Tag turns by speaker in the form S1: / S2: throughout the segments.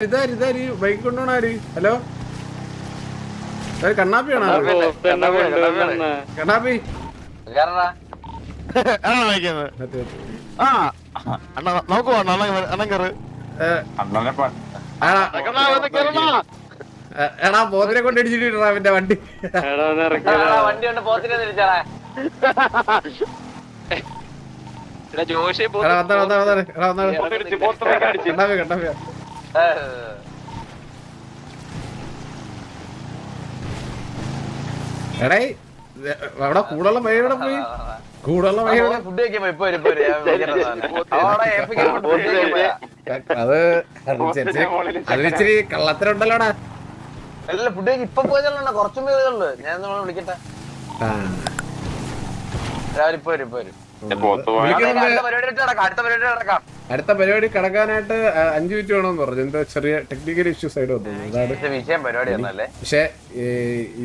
S1: ഇതാര് ഇതാര്? Bike കൊണ്ടുപോണാര് hello കണ്ണാപ്പിയാണോ കണ്ണാപ്പി എടാ പോത്തിനെ കൊണ്ട് ഇടിച്ചിട്ടാ അവന്റെ വണ്ടി.
S2: വണ്ടി കൊണ്ട് പോത്തിനെ തിരിച്ചാടാ
S3: ജോഷി
S1: കണ്ണാപ്പി വന്നാ കണ്ണാപ്പിയാ എടേ ഇത് അവിടെ കൂടുതലും പയ്യവിടെ പോയി
S2: ഫുഡ് കഴിക്കാൻ പോയി ഇപ്പൊ വരും, ഇപ്പൊ വരും. ഞാൻ വിളിച്ചിട്ട് വന്നതാണ്. അവിടെ ഏൽപ്പിക്കാൻ ഫുഡ് കഴിക്കാൻ പോയാ.
S1: അത് അത് ഇച്ചിരി കള്ളത്തരുണ്ടല്ലോടാ
S2: അല്ല ഫുഡ് കഴിക്കാൻ ഇപ്പൊ പോയതുള്ളൂ കുറച്ചും പോയതുള്ളൂ ഞാൻ നമ്മളെ വിളിക്കട്ടെ
S1: ആ.
S2: രാവിലെ ഇപ്പൊ വരും ഇപ്പൊ വരും
S1: വിളിക്കുന്നുണ്ട്.
S2: അടുത്ത പരിപാടി നടക്കാം അടുത്ത പരിപാടി നടക്കാം
S1: അടുത്ത പരിപാടി കടക്കാനായിട്ട് അഞ്ചു മിനിറ്റ് വേണമെന്ന് പറഞ്ഞു. എന്താ ചെറിയ ടെക്നിക്കൽ ഇഷ്യൂസ് ആയിട്ട് വന്നു. അതാണ്. പക്ഷെ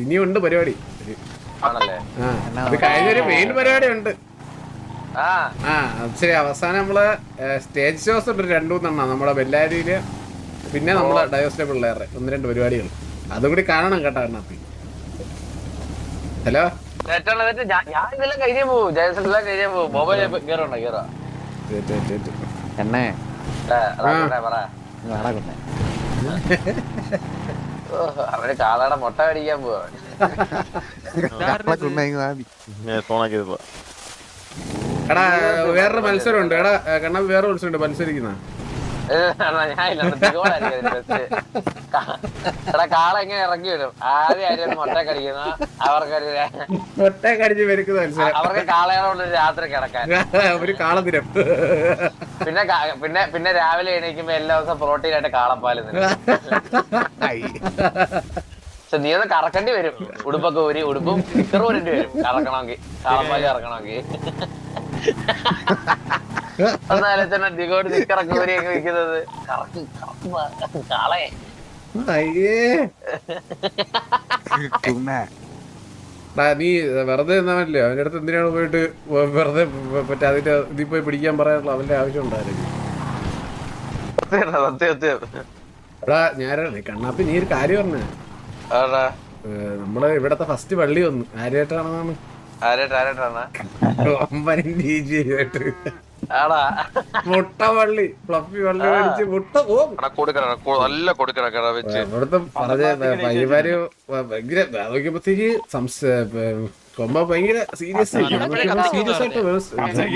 S1: ഇനിയുണ്ട് പരിപാടി. അത് കഴിഞ്ഞൊരു മെയിൻ പരിപാടി ഉണ്ട്.
S2: ആ.
S1: ആ ശരി. അവസാനം നമ്മൾ സ്റ്റേജ് ഷോസ് ഉണ്ട് രണ്ടു മൂന്നെണ്ണം. നമ്മുടെ ബെല്ലാരിയിൽ പിന്നെ നമ്മളെ ഡയോസിലെ പിള്ളേരുടെ ഒന്ന് രണ്ട് പരിപാടികൾ അതും കൂടി കാണണം കേട്ടോ കണ്ണാപ്പി ഹലോ?
S2: ഞാൻ ഞാൻ ഇതെല്ലാം കഴിഞ്ഞേ പോകും ജയസെല്ലാം കഴിഞ്ഞേ പോകും മൊബൈൽ കേറണ്ട കേറാ
S4: എണ്ണേ നടക്കുന്നേ
S2: ഓ, അവന് കാളയുടെ മുട്ട കടിക്കാൻ പോവാ.
S1: എടാ വേറൊരു മത്സരം ഉണ്ട് എടാ കണ്ണ വേറെ മത്സരം ഉണ്ട് മത്സരിക്കുന്ന
S2: എടാ കാള എങ്ങനെ ഇറങ്ങി വരും? ആദ്യം ആരും മുട്ട കടിക്കുന്ന അവർക്കൊരു
S1: മുട്ട കടിച്ച്
S2: അവർക്ക് കാളയോട് രാത്രി കിടക്കാൻ.
S1: ഒരു കാളദിനം
S2: പിന്നെ പിന്നെ പിന്നെ രാവിലെ എണീക്കുമ്പോ എല്ലാ ദിവസം പ്രോട്ടീൻ ആയിട്ട് കാളപ്പാൽ തിന്നും. പക്ഷെ നീ ഒന്ന് കറക്കേണ്ടി വരും. ഉടുപ്പൊക്കെ ഒരു ഉടുപ്പും സ്റ്റിക്കറും വരേണ്ടി വരും. കറക്കണമെങ്കിൽ. കാളപ്പാൽ കറക്കണമെങ്കിൽ. ഒന്നാലോചന ദിഗോട് സ്റ്റിക്കറൊക്കെ ഊരിയൊക്കെ വെക്കുന്നത്? കറക്ക് കറക്ക് കാളയെ.
S1: അയ്യേ. നീ വെറുതെ നിന്നാമല്ലേ അവന്റെ അടുത്ത് എന്തിനാണ് പോയിട്ട് വെറുതെ മറ്റേ അതിന്റെ ഇതിൽ പോയി പിടിക്കാൻ പറയാനുള്ള അവന്റെ ആവശ്യം ഉണ്ടായിരുന്നു. എടാ ഞാനാണ് കണ്ണാപ്പി നീ ഒരു കാര്യം പറഞ്ഞേ. നമ്മൾ ഇവിടത്തെ ഫസ്റ്റ് പള്ളി വന്നു. ആരേട്ടാണെന്നാണ്
S2: ആരേട്ടാ ആരേട്ടാണ്
S1: ഒമ്പനും ഡി ജി ആയിട്ട്. മുട്ട പള്ളി ഫ്ലഫി പള്ളി മേടിച്ച് മുട്ട
S3: നല്ല കൊടുക്കണ വെച്ച്
S1: ഇവിടുത്തെ പറഞ്ഞ പയ്യമാര് ഭയങ്കര നോക്കിയപ്പോഴത്തേക്ക് സംശ കൊമ്പ ഭയങ്കര സീരിയസ് സീരിയസ് ആയിട്ട്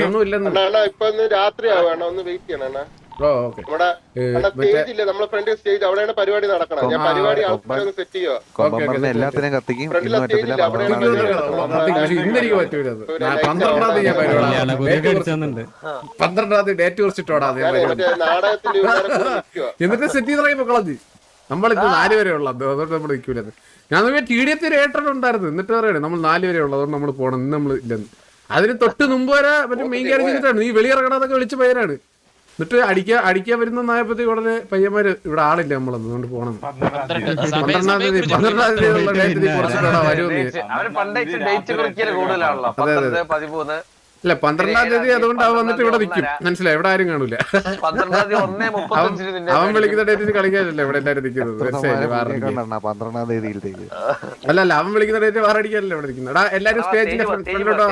S1: ഒന്നും ഇല്ലെന്ന്
S5: ഇപ്പൊ രാത്രിയാവണം ഒന്ന് വെയിറ്റ് ചെയ്യണം
S4: എല്ലാത്തിനും കത്തിക്കും ഇന്ന് പറ്റത്തില്ല പന്ത്രണ്ടാം.
S1: ഇന്നെനിക്ക് പറ്റൂല. ഞാൻ പന്ത്രണ്ടാം തീയതി ഞാൻ പരിപാടി പന്ത്രണ്ടാം തീയതി ഡേറ്റ് കുറിച്ചിട്ടോടാ. എന്നിട്ട് സെറ്റ് ചെയ്ത് ഇറങ്ങി കളഞ്ഞ് നമ്മളിപ്പോ നാല് വരെ ഉള്ളത് അതുകൊണ്ട് നമ്മൾ നിൽക്കൂലത്. ഞാൻ ടി ഡി എഫ് ഏട്ടൻ ഉണ്ടായിരുന്നു. എന്നിട്ട് പറയണേ നമ്മൾ നാല് വരെ ഉള്ളത് അതുകൊണ്ട് നമ്മൾ പോകണം ഇന്ന് നമ്മൾ ഇല്ലെന്ന്. അതിന് തൊട്ട് മുമ്പ് വരെ മറ്റേ മെയിൻ കാര്യം ചെയ്തിട്ടാണ് നീ വെളിയിറങ്ങണമെന്നൊക്കെ വിളിച്ച് പയ്യനാണ്. എന്നിട്ട് അടിക്കാൻ അടിക്കാൻ വരുന്നതായപ്പോഴത്തേക്ക് ഉടനെ പയ്യന്മാര് ഇവിടെ ആളില്ല നമ്മൾ അതുകൊണ്ട് പോകണം പന്ത്രണ്ടാം തീയതി. പന്ത്രണ്ടാം തീയതി ഉള്ള നീ കുറച്ചിട്ടാ വരുമെന്ന് അതെ, അതെ. ഇല്ല പന്ത്രണ്ടാം തീയതി അതുകൊണ്ട് അവൻ വന്നിട്ട് ഇവിടെ നിൽക്കും മനസ്സിലായി എവിടെ ആരും കാണൂല
S2: തീയതി
S1: അവൻ
S2: നിന്നെ
S1: അവൻ വിളിക്കുന്ന ഡേറ്റിന് കളിക്കാനല്ലേ ഇവിടെ എല്ലാരും നിൽക്കുന്നത്.
S4: പന്ത്രണ്ടാം തീയതിയിലത്തേക്ക്
S1: അല്ല അല്ല അവൻ വിളിക്കുന്ന ഡേറ്റ് വേറെ അടിക്കാനല്ലേ ഇവിടെ നിൽക്കുന്നത്. എല്ലാരും സ്റ്റേജിന്റെ ഫ്രണ്ടിലോട്ടോ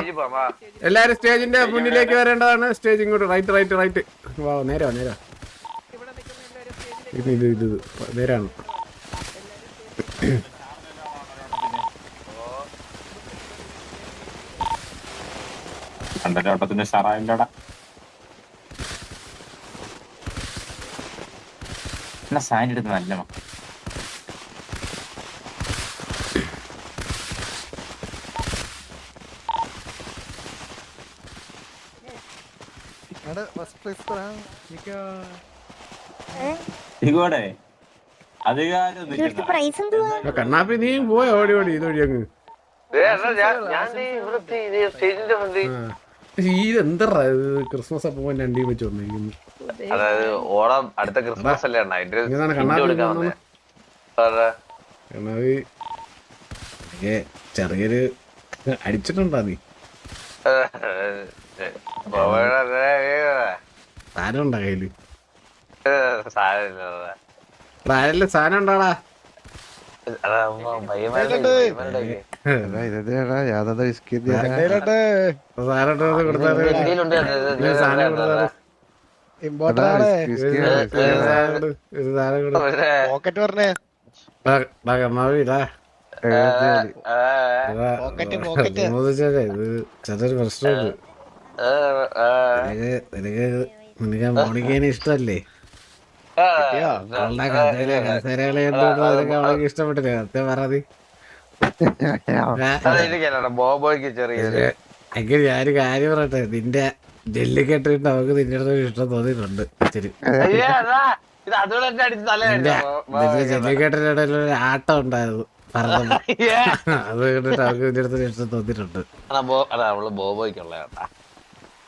S1: എല്ലാരും സ്റ്റേജിന്റെ മുന്നിലേക്ക് വരേണ്ടതാണ്. സ്റ്റേജ് ഇങ്ങോട്ട് റൈറ്റ് റൈറ്റ് റൈറ്റ്. വാ നേരെ വാ, നേരെ. ഇത് ഇത് ഇത് ഇത് നേരാണ്
S6: കണ്ടലോട്ടത്തിന്റെ ഷറായില്ലടാ എന്നാ സാൻഡ് എടുത്ത് നല്ല
S1: കണ്ണാപ്പി നീ പോയ ഓടി ഓടി ഇതൊഴി അങ്ങ്.
S2: ഞാൻ സ്റ്റേജിന്റെ ഫ്രണ്ടിൽ
S1: ക്രിസ്മസ് അപ്പം രണ്ടീം വെച്ച് വന്നിരിക്കുന്നു
S2: അതായത് ഓണം അടുത്ത ക്രിസ്മസ് അല്ലേ അണ്ണാ? കൊടുക്കാൻ. വന്നേ.
S1: ചെറിയൊരു അടിച്ചിട്ടുണ്ടാ നീ? സാധനം ഉണ്ടാ കയ്യിൽ? സാധനം ഉണ്ടാടാ
S2: അതാ പയ്യന്മാരുടെ പയ്യന്മാരുടെ
S4: എടാ, ഇതെന്തിനാടാ യാതൊരു.
S6: പോക്കറ്റ് പറഞ്ഞേ.
S1: ചെറിയൊരു പ്രശ്നമുണ്ട്. നിനക്ക് മോണിക്കേനെ ഇഷ്ടമല്ലേ? ഇഷ്ടപ്പെട്ടില്ല? സത്യം പറഞ്ഞത്.
S2: ബോബോയ്ക്ക് ചെറിയൊരു
S1: എങ്കിൽ ഞാനൊരു കാര്യം പറയട്ടെ? നിന്റെ ജെല്ലി കെട്ടിട്ട് നമുക്ക് നിന്റെ അടുത്ത് ഇഷ്ടം തോന്നിയിട്ടുണ്ട് ശരി
S2: അടിച്ചു.
S1: ജെല്ലിക്കെട്ടിന്റെ ഇടയിൽ ഒരു ആട്ടം ഉണ്ടായിരുന്നു
S2: പറഞ്ഞു.
S1: അത് കണ്ടിട്ട് അവൾക്ക് നിന്റെ അടുത്ത് ഇഷ്ടം തോന്നിയിട്ടുണ്ട്.
S2: ബോബോയ്ക്കുള്ള കേട്ടാ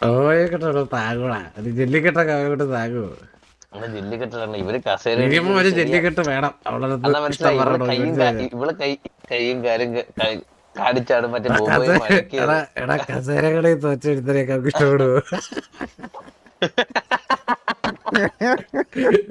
S1: ഓയൊക്കെ താങ്ങൂടാ അത് ജെല്ലിക്കെട്ടൊക്കെ അവരോട് താങ്ങുമോ
S2: നമ്മൾ ജെല്ലിക്കെട്ടിലാണ് ഇവർ കസേര
S1: ഒരു ജെല്ലിക്കെട്ട് വേണം.
S2: ഇവൾ കാ- കൈയും കാലും ക- ക- മറ്റേ
S1: എടാ കസേരകളെ ഇഷ്ടപ്പെടുവോ?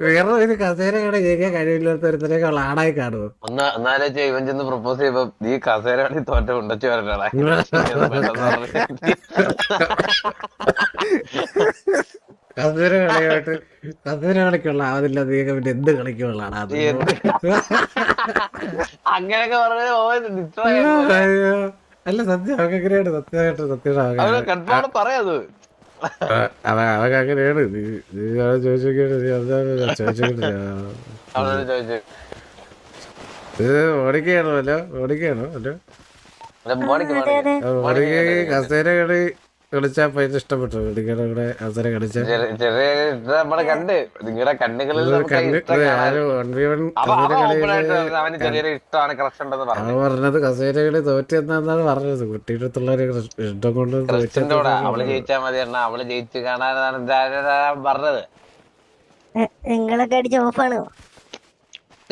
S1: വേറെ ഒരു കസേരകളെ ചെയ്യാൻ കഴിവില്ലാത്ത ഒരുത്തരെയൊക്കെ അവൾ ആണായി കാണുമോ
S2: ഒന്ന് എന്നാലോചിച്ച ഇവൻ ചെന്ന് പ്രപ്പോസ് ചെയ്യുമ്പോ നീ കസേര കടയിൽ തോറ്റ ഉണ്ടച്ചു വരണടാ
S1: കസേര കളിയായിട്ട് കസേര കളിക്കുള്ള ആവതില്ല നീക്ക പിന്നെ എന്ത് കളിക്കുള്ളതാണ് അത്?
S2: അങ്ങനെയൊക്കെ.
S1: അല്ല സത്യം അവൻ എങ്ങനെയാണ് സത്യമായിട്ട് സത്യം
S2: പറയാത്
S1: അവ അവക്ക് അങ്ങനെയാണ്. നീ നീ അവളെ ചോദിച്ചോക്കിയാണ് നീ അതാണ് ഇത് ഓടിക്കുകയാണോ അല്ലോ? ഓടിക്കുകയാണോ അല്ലോ? കസേര കളി കളിച്ചാ പൈസ ഇഷ്ടപ്പെട്ടു. നിങ്ങളുടെ കൂടെ അവസരം കളിച്ച
S2: നമ്മൾ കണ്ട്. നിങ്ങളുടെ കണ്ണുകളിൽ
S1: പറഞ്ഞത് കസേരകളി തോറ്റെന്നാണ് പറഞ്ഞത്. കുട്ടിയുടെ അടുത്തുള്ള ഒരു ഇഷ്ടം കൊണ്ട് അവൾ
S2: ജയിച്ചാ മതി എണ്ണ അവൾ ജയിച്ച് കാണാനാണ് പറഞ്ഞത്?
S7: നിങ്ങളൊക്കെ അടിച്ച ഓഫാണോ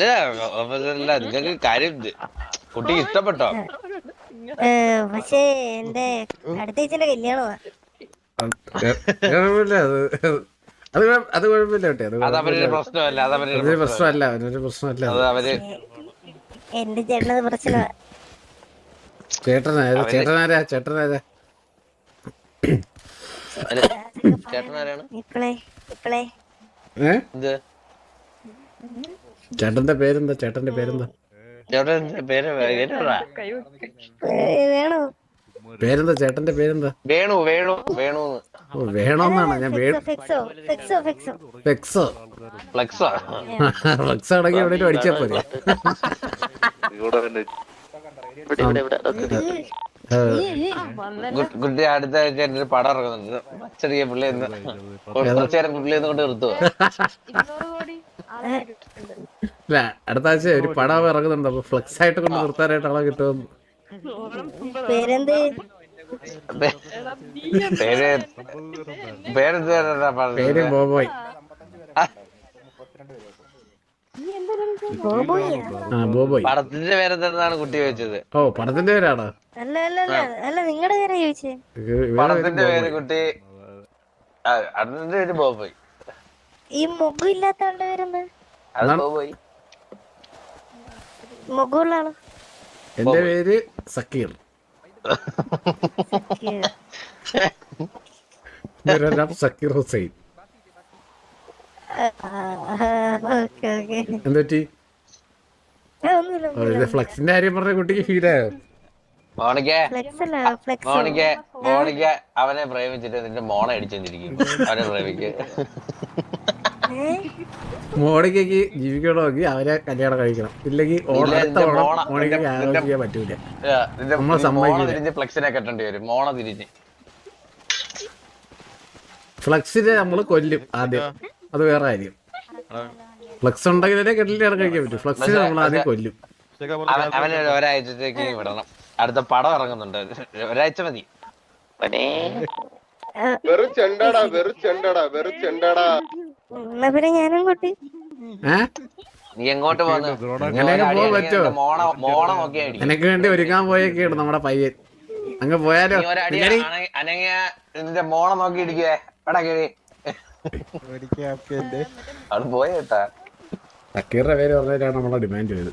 S2: നിങ്ങൾക്ക് കാര്യം കുട്ടി കുട്ടിക്ക് ഇഷ്ടപ്പെട്ടോ?
S7: പക്ഷേ എന്റെ അടുത്ത ചേച്ചിന്റെ കല്യാണമാ.
S1: അത് അത് കുഴപ്പമില്ല കേട്ടെ അത്
S2: പ്രശ്നമല്ല അത് പ്രശ്നമല്ല.
S1: അവനൊരു പ്രശ്നമല്ല.
S7: എന്റെ ചേട്ടനത് പ്രശ്നമാ.
S1: ചേട്ടനാരാ? ചേട്ടനാരാ? ചേട്ടന്റെ പേരെന്താ? ചേട്ടന്റെ പേരെന്താ? പേരെന്താ ചേട്ടന്റെ പേരെന്താ?
S2: വേണു വേണു വേണു
S1: ഓ വേണോന്നാണ് ഞാൻ
S7: ഫ്ലെക്സോ
S1: ഫ്ലെക്സോ
S2: ഫ്ലെക്സാ.
S1: ഫ്ലെക്സ് അടങ്ങി എവിടെ അടിച്ചാ പോരെ.
S2: കുട്ടി അടുത്ത ആഴ്ച എന്റെ പടം ഇറങ്ങുന്നുണ്ട്. ചെറിയ പുള്ളി എന്ന് കുറച്ചു നേരം പുള്ളി എന്ന് കൊണ്ട് നിർത്തുവോ.
S1: ഇല്ല അടുത്ത ആഴ്ച ഒരു പടം ഇറങ്ങുന്നുണ്ട് അപ്പൊ ഫ്ലെക്സ് ആയിട്ട് കൊണ്ട് നിർത്താനായിട്ട് ആളെ കിട്ടുമെന്ന്.
S7: പേരെന്ത്?
S2: പേര് പേരെന്ത് പേരാ
S1: ബോബോയ്. ആ ബോബോയ്
S2: പടത്തിന്റെ പേരെന്താണ് കുട്ടി ചോദിച്ചത്.
S1: ഓ പടത്തിന്റെ പേരാണ്?
S7: അല്ല അല്ല അല്ല. അല്ല നിങ്ങളുടെ പേരാ ചോദിച്ചേ.
S2: പടത്തിന്റെ പേര് കുട്ടി അതിന്റെ പേര് ബോബോയ്.
S7: ഈ മുഖം ഇല്ലാത്ത ആളുടെ പേരെന്ത്?
S2: ബോബോയ്
S1: എന്റെ പേര് സക്കീർ. സക്കീർ. ഹുസൈൻ. എന്തുപറ്റി? ഫ്ലക്സിന്റെ കാര്യം പറഞ്ഞ കുട്ടിക്ക് ഫീലായോ
S2: അവനെ പ്രേമിച്ചിട്ട് നിന്റെ മോണ അടിച്ചു അവനെ പ്രേമിക്ക്.
S1: മോണിക്കയ്ക്ക് ജീവിക്കണമെങ്കിൽ അവരെ കല്യാണം കഴിക്കണം. ഇല്ലെങ്കിൽ ഓണം
S2: ഇല്ല,
S1: അടുത്ത
S2: നിന്റെ
S1: ഓണം
S2: മോണ-
S1: മോണിക്കയ്ക്ക് ആലോചിക്കാൻ പറ്റൂല. നമ്മളെ സമ്മതിക്കില്ല.
S2: ഫ്ലെക്സിനെ കെട്ടേണ്ടി വരും. മോണ തിരിഞ്ഞ്.
S1: ഫ്ലക്സിനെ നമ്മൾ കൊല്ലും ആദ്യം. അത് വേറെ ആയിരിക്കും ഫ്ലക്സ് ഉണ്ടെങ്കിലേ കല്യാണം കഴിക്കാൻ പറ്റും. ഫ്ലക്സിനെ നമ്മൾ ആദ്യം കൊല്ലും.
S2: അവനെ ഒരു ഒരാഴ്ചത്തേക്ക് വിടണം. അടുത്ത പടം ഇറങ്ങുന്നുണ്ട്. ഒരാഴ്ച മതി.
S5: വെറും ചെണ്ടടാ വെറും ചെണ്ടടാ വെറും ചെണ്ടാടാ.
S7: എന്നാ പിന്നെ ഞാനും കൂട്ടി.
S2: നീ എങ്ങോട്ട് പോകുന്നു
S1: അങ്ങനെയൊക്കെ പോകാൻ പറ്റുമോ?
S2: മോണ മോണ നോക്കി അടി
S1: എനിക്ക് വേണ്ടി ഒരുക്കാൻ പോയൊക്കെയാണ് നമ്മുടെ പയ്യൻ. അങ്ങ് പോയാലോ?
S2: അനങ്ങിയ മോണ നോക്കി ഇടിക്കുവേ എടാ കിഴി. പോയേട്ടാ.
S1: സക്കീറിന്റെ പേര് പറഞ്ഞാണ് നമ്മളെ ഡിമാൻഡ് ചെയ്തത്.